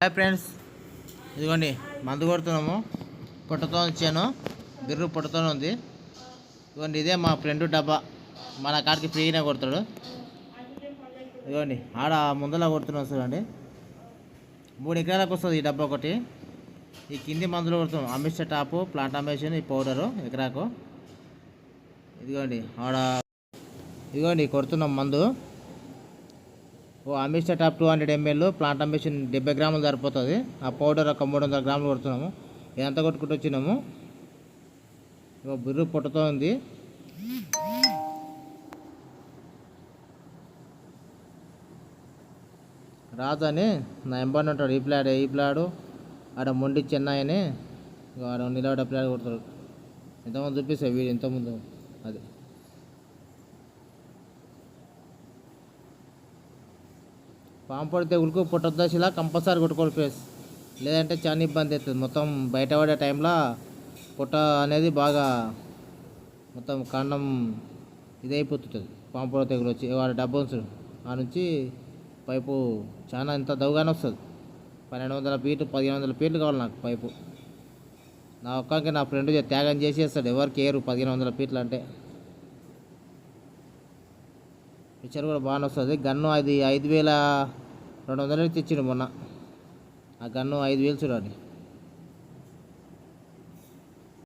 Hi friends. ఇదిగోండి మందు కొడుతున్నాము. పుట్టతో వచ్చాను బిర్రు పుట్టతోనే ఉంది. ఇదిగోండి ఇదే మా ఫ్రెండ్ డబ్బా. మన కాడికి ఫ్రీగానే కొడతాడు. ఇదిగోండి ఆడ ముందలా కొడుతున్నాం చూడండి. మూడు ఎకరాలకు వస్తుంది ఈ డబ్బా ఒకటి. ఈ కింది మందులు కొడుతున్నాం. అమిష టాపు ప్లాంట్ అమేషన్ ఈ పౌడరు ఎకరాకు. ఇదిగోండి ఆడ ఇదిగోండి కొడుతున్నాం మందు. ఓ Amistar top two hundred ML plant ambition డెబ్బై గ్రాములు సరిపోతుంది. ఆ పౌడర్ ఒక మూడు వందల గ్రాములు కొడుతున్నాము. ఇదంతా కొట్టుకుంటూ వచ్చినాము. ఇంకో బుర్రు పుట్టతో ఉంది. రాజు అని నా ఎంబడి ఉంటాడు. ఈ ప్లాడ్ ఈ ప్లాడు. ఆడ మొండి చెన్నై అని ఇగో ఆడ నిలబడ ప్లాడ్ కొడతాడు. ఎంతమంది చూపిస్తాయి వీడు ఇంతకుముందు. అది. పాము తెగులుకు తెగులుకు పుట్టదశలా కంపల్సరీ కొట్టుకోవాలి ఫేస్. లేదంటే చాలా ఇబ్బంది అవుతుంది. మొత్తం బయట పడే టైంలో పుట్ట అనేది బాగా మొత్తం కాండం ఇదైపోతుంటుంది. పాము పొడి తెగులు వచ్చి వాడు డబ్బు ఉంచుడు ఆ నుంచి పైపు చాలా ఇంత దవ్గానే వస్తుంది. పన్నెండు వందల ఫీట్లు పదిహేను వందల ఫీట్లు కావాలి నాకు పైపు. నా ఒక్కకి నా ఫ్రెండ్ త్యాగం చేసేస్తాడు. ఎవరికి ఏరు పదిహేను వందల ఫీట్లు అంటే? పిక్చర్ కూడా బాగానే వస్తుంది. గన్ను అది ఐదు వేల రెండు వందలకి తెచ్చిండు మొన్న. ఆ గన్ను ఐదు వేలు చూడండి.